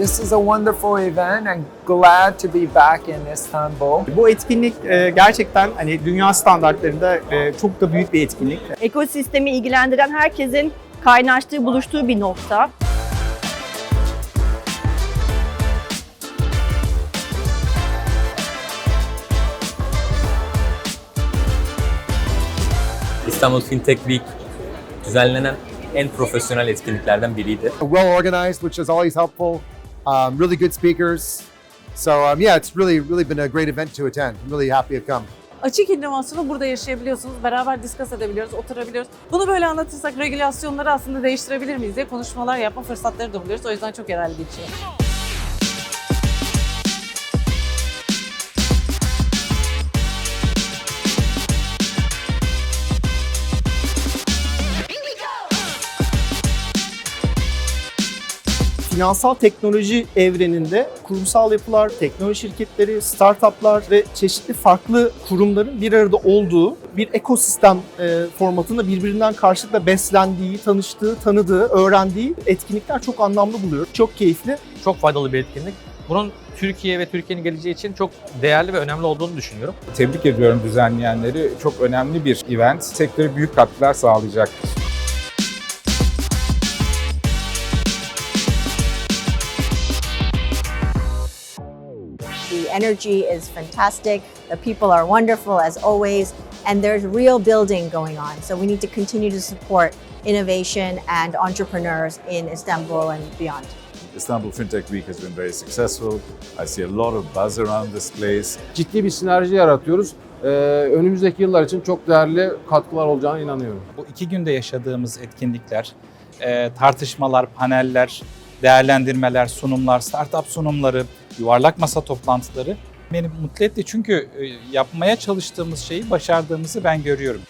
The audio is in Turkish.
This is a wonderful event. I'm glad to be back in Istanbul. Bu etkinlik e, gerçekten hani dünya standartlarında e, çok da büyük bir etkinlik. ekosistemi ilgilendiren herkesin kaynaştığı, buluştuğu bir nokta. İstanbul Fintech Week düzenlenen en profesyonel etkinliklerden biriydi. well organized, which is always helpful. Um, really good speakers. So um, yeah, it's really really been a great event to attend. I'm really happy I've come. Açık inovasyonu burada yaşayabiliyorsunuz. Beraber discuss edebiliyoruz, oturabiliyoruz. Bunu böyle anlatırsak regülasyonları aslında değiştirebilir miyiz diye konuşmalar yapma fırsatları da buluyoruz. O yüzden çok yararlı geçiyor. Finansal teknoloji evreninde kurumsal yapılar, teknoloji şirketleri, startuplar ve çeşitli farklı kurumların bir arada olduğu bir ekosistem e, formatında birbirinden karşılıklı beslendiği, tanıştığı, tanıdığı, öğrendiği etkinlikler çok anlamlı buluyorum. Çok keyifli. çok faydalı bir etkinlik. Bunun Türkiye ve Türkiye'nin geleceği için çok değerli ve önemli olduğunu düşünüyorum. Tebrik ediyorum düzenleyenleri. Çok önemli bir event. Sektöre büyük katkılar sağlayacaktır. The energy is fantastic, the people are wonderful as always, and there's real building going on. So we need to continue to support innovation and entrepreneurs in Istanbul and beyond. Istanbul FinTech Week has been very successful. I see a lot of buzz around this place. ciddi bir sinerji yaratıyoruz. Ee, önümüzdeki yıllar için çok değerli katkılar olacağına inanıyorum. Bu iki günde yaşadığımız etkinlikler, e, tartışmalar, paneller, değerlendirmeler, sunumlar, startup sunumları, yuvarlak masa toplantıları beni mutlu etti. Çünkü e, yapmaya çalıştığımız şeyi başardığımızı ben görüyorum.